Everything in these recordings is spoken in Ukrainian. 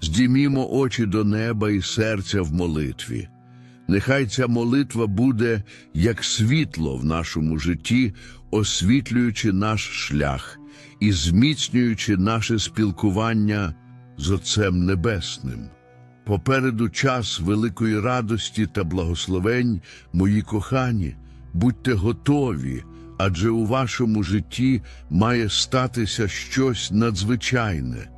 Здімімо очі до неба і серця в молитві. Нехай ця молитва буде як світло в нашому житті, освітлюючи наш шлях і зміцнюючи наше спілкування з Отцем Небесним. Попереду час великої радості та благословень, мої кохані, будьте готові, адже у вашому житті має статися щось надзвичайне.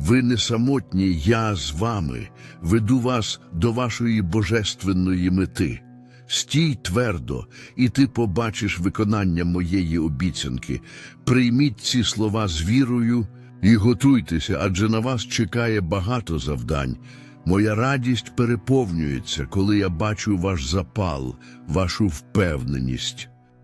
Ви не самотні, я з вами, веду вас до вашої божественної мети. Стій твердо, і ти побачиш виконання моєї обіцянки. Прийміть ці слова з вірою і готуйтеся, адже на вас чекає багато завдань. Моя радість переповнюється, коли я бачу ваш запал, вашу впевненість.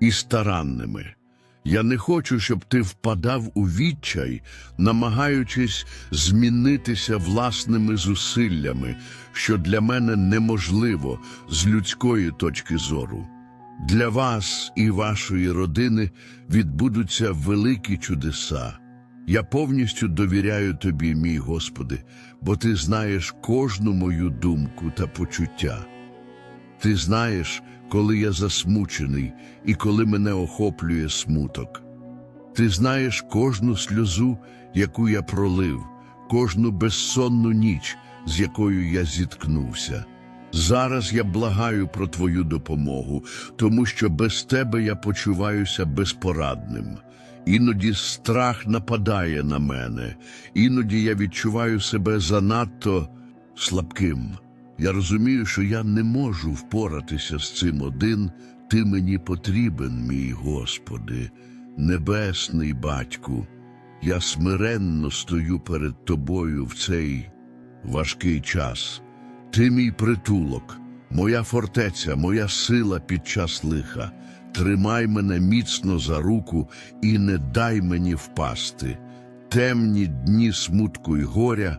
і старанними. Я не хочу, щоб ти впадав у відчай, намагаючись змінитися власними зусиллями, що для мене неможливо з людської точки зору. Для вас і вашої родини відбудуться великі чудеса. Я повністю довіряю тобі, мій Господи, бо ти знаєш кожну мою думку та почуття. Ти знаєш, коли я засмучений і коли мене охоплює смуток. Ти знаєш кожну сльозу, яку я пролив, кожну безсонну ніч, з якою я зіткнувся. Зараз я благаю про твою допомогу, тому що без тебе я почуваюся безпорадним. Іноді страх нападає на мене, іноді я відчуваю себе занадто слабким. Я розумію, що я не можу впоратися з цим один. Ти мені потрібен, мій Господи, небесний батьку. Я смиренно стою перед тобою в цей важкий час. Ти мій притулок, моя фортеця, моя сила під час лиха. Тримай мене міцно за руку і не дай мені впасти. Темні дні смутку й горя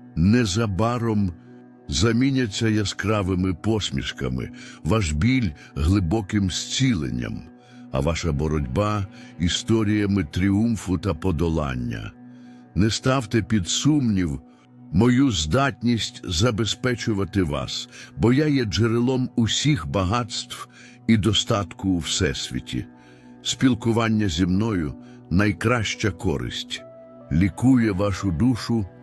незабаром заміняться яскравими посмішками, ваш біль глибоким зціленням, а ваша боротьба історіями тріумфу та подолання. Не ставте під сумнів мою здатність забезпечувати вас, бо я є джерелом усіх багатств і достатку у всесвіті. Спілкування зі мною найкраща користь, лікує вашу душу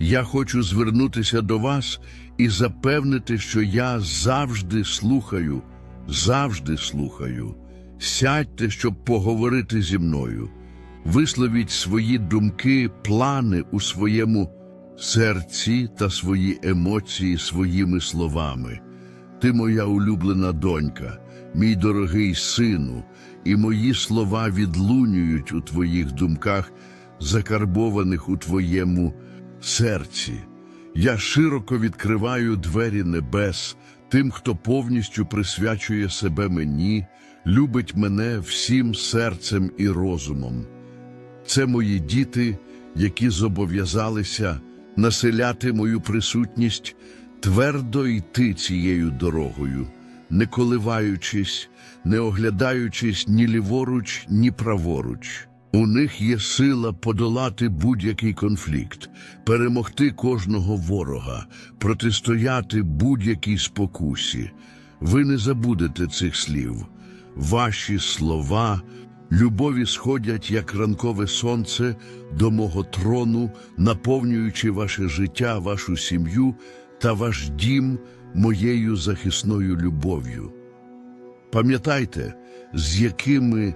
Я хочу звернутися до вас і запевнити, що я завжди слухаю, завжди слухаю. Сядьте, щоб поговорити зі мною. Висловіть свої думки, плани у своєму серці та свої емоції своїми словами. Ти моя улюблена донька, мій дорогий сину, і мої слова відлунюють у твоїх думках, закарбованих у твоєму серці. Я широко відкриваю двері небес тим, хто повністю присвячує себе мені, любить мене всім серцем і розумом. Це мої діти, які зобов'язалися населяти мою присутність, твердо йти цією дорогою. не коливаючись, не оглядаючись ні ліворуч, ні праворуч. У них є сила подолати будь-який конфлікт, перемогти кожного ворога, протистояти будь-якій спокусі. Ви не забудете цих слів. Ваші слова любові сходять, як ранкове сонце, до мого трону, наповнюючи ваше життя, вашу сім'ю та ваш дім моєю захисною любов'ю. Пам'ятайте, з якими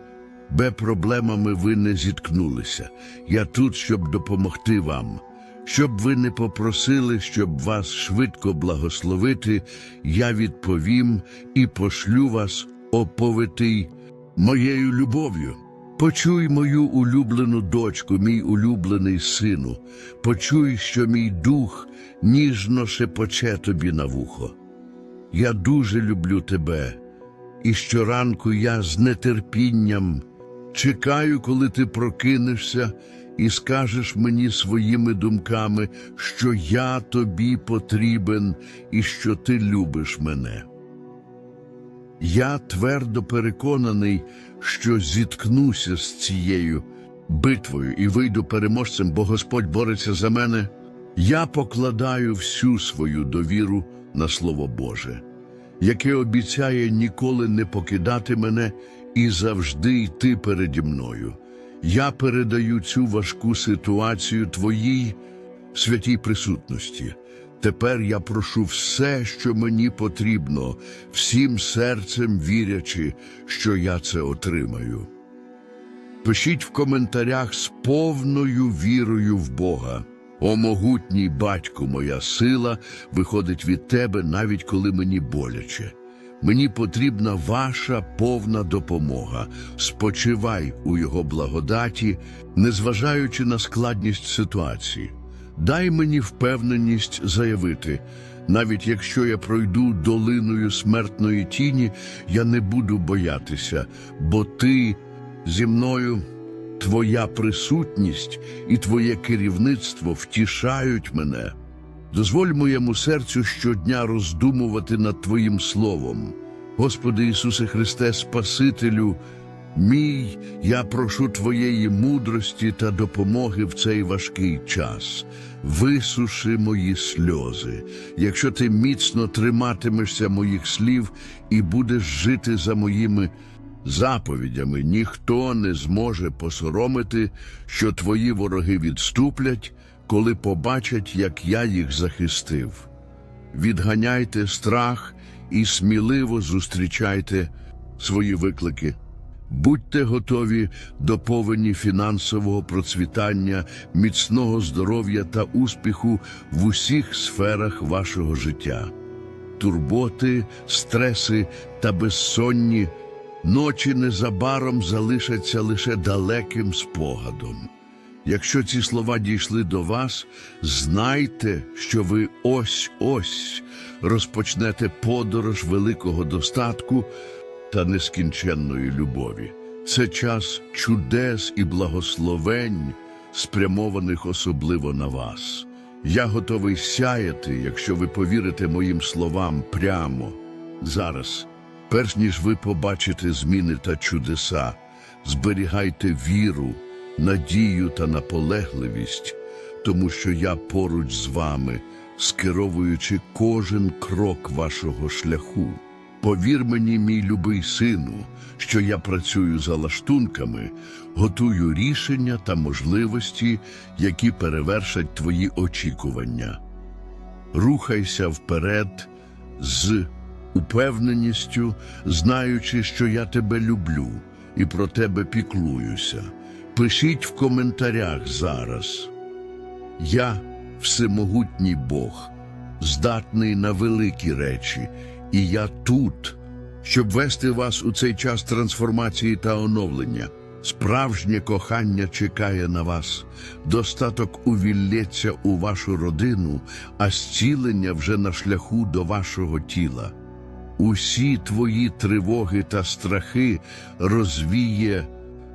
би проблемами ви не зіткнулися. Я тут, щоб допомогти вам. Щоб ви не попросили, щоб вас швидко благословити, я відповім і пошлю вас оповитий моєю любов'ю. Почуй мою улюблену дочку, мій улюблений сину, почуй, що мій дух ніжно шепоче тобі на вухо. Я дуже люблю тебе, і щоранку я з нетерпінням чекаю, коли ти прокинешся і скажеш мені своїми думками, що я тобі потрібен і що ти любиш мене. Я твердо переконаний, що зіткнуся з цією битвою і вийду переможцем, бо Господь бореться за мене. Я покладаю всю свою довіру на Слово Боже, яке обіцяє ніколи не покидати мене і завжди йти переді мною. Я передаю цю важку ситуацію Твоїй святій присутності. Тепер я прошу все, що мені потрібно, всім серцем вірячи, що я це отримаю. Пишіть в коментарях з повною вірою в Бога. О могутній батьку, моя сила виходить від тебе, навіть коли мені боляче. Мені потрібна ваша повна допомога. Спочивай у його благодаті, незважаючи на складність ситуації. Дай мені впевненість заявити, навіть якщо я пройду долиною смертної тіні, я не буду боятися, бо ти зі мною, твоя присутність і твоє керівництво втішають мене. Дозволь моєму серцю щодня роздумувати над Твоїм Словом. Господи Ісусе Христе, Спасителю, мій, я прошу Твоєї мудрості та допомоги в цей важкий час. Висуши мої сльози, якщо ти міцно триматимешся моїх слів і будеш жити за моїми заповідями, ніхто не зможе посоромити, що твої вороги відступлять, коли побачать, як я їх захистив. Відганяйте страх і сміливо зустрічайте свої виклики. Будьте готові до повені фінансового процвітання, міцного здоров'я та успіху в усіх сферах вашого життя. Турботи, стреси та безсонні ночі незабаром залишаться лише далеким спогадом. Якщо ці слова дійшли до вас, знайте, що ви ось-ось розпочнете подорож великого достатку та нескінченної любові. Це час чудес і благословень, спрямованих особливо на вас. Я готовий сяяти, якщо ви повірите моїм словам прямо зараз. Перш ніж ви побачите зміни та чудеса, зберігайте віру, надію та наполегливість, тому що я поруч з вами, скеровуючи кожен крок вашого шляху. Повір мені, мій любий сину, що я працюю за лаштунками, готую рішення та можливості, які перевершать твої очікування. Рухайся вперед з упевненістю, знаючи, що я тебе люблю і про тебе піклуюся. Пишіть в коментарях зараз. Я всемогутній Бог, здатний на великі речі, і я тут, щоб вести вас у цей час трансформації та оновлення. Справжнє кохання чекає на вас, достаток увілється у вашу родину, а зцілення вже на шляху до вашого тіла. Усі твої тривоги та страхи розвіє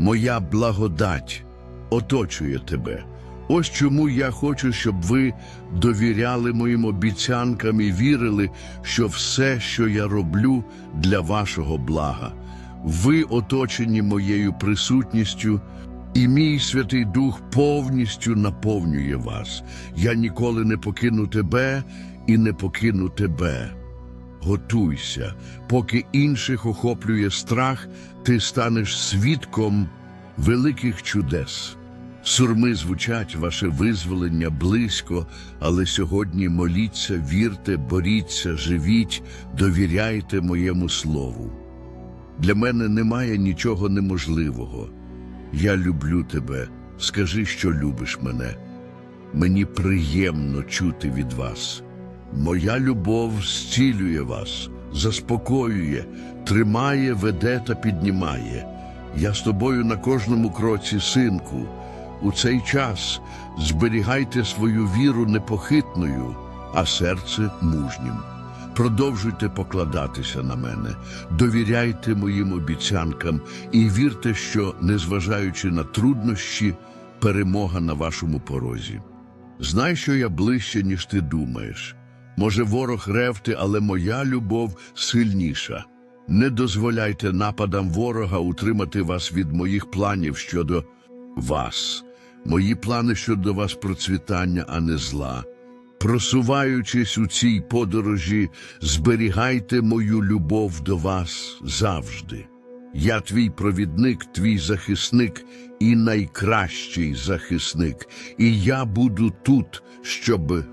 Моя благодать оточує тебе. Ось чому я хочу, щоб ви довіряли моїм обіцянкам і вірили, що все, що я роблю, для вашого блага. Ви оточені моєю присутністю, і мій Святий Дух повністю наповнює вас. Я ніколи не покину тебе і не покину тебе. Готуйся, поки інших охоплює страх, ти станеш свідком великих чудес. Сурми звучать, ваше визволення близько, але сьогодні моліться, вірте, боріться, живіть, довіряйте моєму слову. Для мене немає нічого неможливого. Я люблю тебе. Скажи, що любиш мене. Мені приємно чути від вас. Моя любов зцілює вас, заспокоює, тримає, веде та піднімає. Я з тобою на кожному кроці, синку. У цей час зберігайте свою віру непохитною, а серце мужнім. Продовжуйте покладатися на мене, довіряйте моїм обіцянкам і вірте, що, незважаючи на труднощі, перемога на вашому порозі. Знай, що я ближче, ніж ти думаєш. Може, ворог ревти, але моя любов сильніша. Не дозволяйте нападам ворога утримати вас від моїх планів щодо вас. Мої плани щодо вас процвітання, а не зла. Просуваючись у цій подорожі, зберігайте мою любов до вас завжди. Я твій провідник, твій захисник і найкращий захисник, і я буду тут, щоб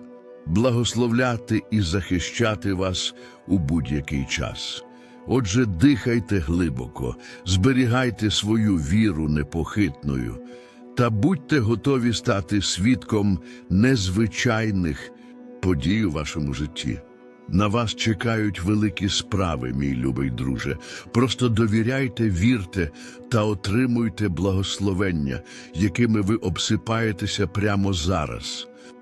благословляти і захищати вас у будь-який час. Отже, дихайте глибоко, зберігайте свою віру непохитною та будьте готові стати свідком незвичайних подій у вашому житті. На вас чекають великі справи, мій любий друже. Просто довіряйте, вірте та отримуйте благословення, якими ви обсипаєтеся прямо зараз.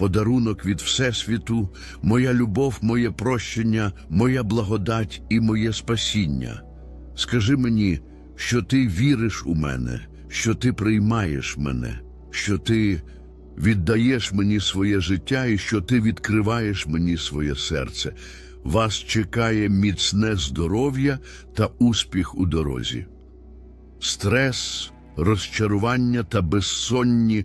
Подарунок від Всесвіту, моя любов, моє прощення, моя благодать і моє спасіння. Скажи мені, що ти віриш у мене, що ти приймаєш мене, що ти віддаєш мені своє життя і що ти відкриваєш мені своє серце. Вас чекає міцне здоров'я та успіх у дорозі. Стрес, розчарування та безсонні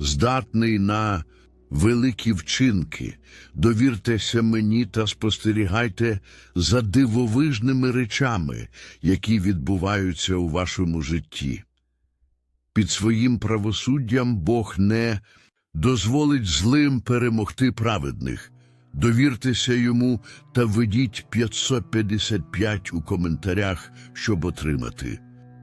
здатний на великі вчинки. Довіртеся мені та спостерігайте за дивовижними речами, які відбуваються у вашому житті. Під своїм правосуддям Бог не дозволить злим перемогти праведних, Довіртеся йому та введіть 555 у коментарях, щоб отримати.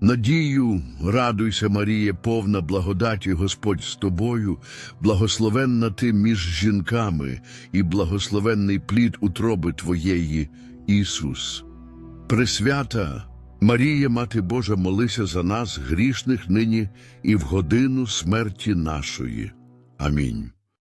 надію. Радуйся, Маріє, повна благодаті Господь з тобою, благословенна ти між жінками, і благословенний плід утроби твоєї, Ісус. Пресвята, Марія, Мати Божа, молися за нас, грішних нині і в годину смерті нашої. Амінь.